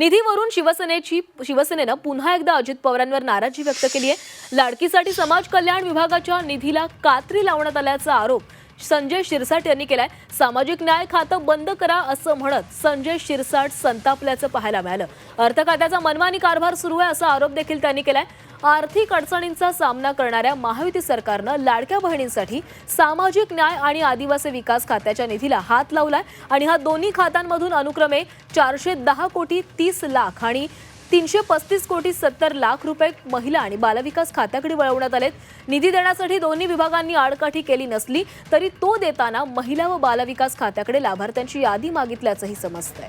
निधीवरून शिवसेनेची शिवसेनेनं पुन्हा एकदा अजित पवारांवर नाराजी व्यक्त केली आहे. लाडकीसाठी समाज कल्याण विभागाच्या निधीला कात्री लावण्यात आल्याचा आरोप संजय शिरसाट यांनी केलाय. सामाजिक न्याय खातं बंद करा असं म्हणत संजय शिरसाट संतापल्याचं पाहायला मिळालं. अर्थ खात्याचा मनमानी कारभार सुरू आहे असा आरोप देखील त्यांनी केलाय. आर्थिक अडचणींचा सामना करणाऱ्या महायुती सरकारनं लाडक्या बहिणींसाठी सामाजिक न्याय आणि आदिवासी विकास खात्याच्या निधीला हात लावलाय आणि हा दोन्ही खात्यांमधून अनुक्रमे चारशे दहा कोटी तीस लाख आणि तीनशे पस्तीस कोटी सत्तर लाख रुपये महिला आणि बालविकास खात्याकडे वळवण्यात आलेत. निधी देण्यासाठी दोन्ही विभागांनी आडकाठी केली नसली तरी तो देताना महिला व बालविकास खात्याकडे लाभार्थ्यांची यादी मागितल्याचंही समजतंय.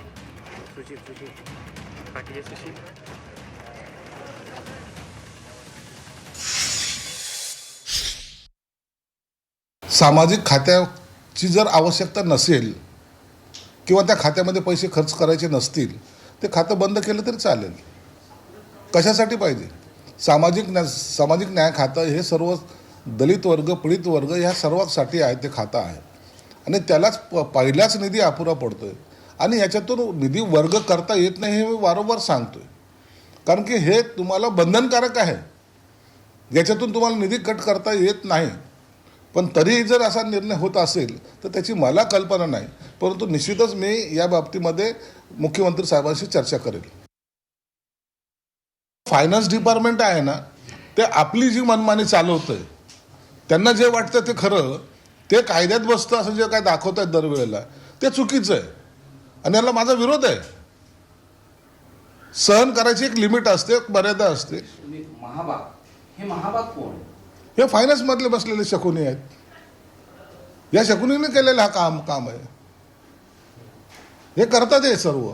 सामाजिक खात्याची जर आवश्यकता नसेल किंवा त्या खात्यामध्ये पैसे खर्च करायचे नसतील ते खातं बंद केलं तरी चालेल. कशासाठी पाहिजे? सामाजिक न्या सामाजिक न्याय खातं हे सर्व दलित वर्ग पीडित वर्ग ह्या सर्वांसाठी आहे ते खातं आहे. आणि त्यालाच प पहिलाच निधी अपुरा पडतो आहे आणि याच्यातून निधी वर्ग करता येत नाही हे मी वारंवार सांगतो आहे कारण की हे तुम्हाला बंधनकारक आहे. याच्यातून तुम्हाला निधी कट करता येत नाही. पण तरीही जर असा निर्णय होत असेल तर त्याची मला कल्पना नाही. परंतु निश्चितच मी या बाबतीमध्ये मुख्यमंत्री साहेबांशी चर्चा करेल. फायनान्स डिपार्टमेंट आहे ना ते आपली जी मनमानी चालवतंय त्यांना जे वाटतं ते खरं ते कायद्यात बसतं असं जे काय दाखवत आहेत दरवेळेला ते चुकीचं आहे. आणि याला माझा विरोध आहे. सहन करायची एक लिमिट असते एक मर्यादा असते. महाभाग हे महाभाग कोण हे फायनान्समधले बसलेले शकुनी आहेत. या शकुनीने केलेलं हा काम काम आहे. हे करतात हे सर्व.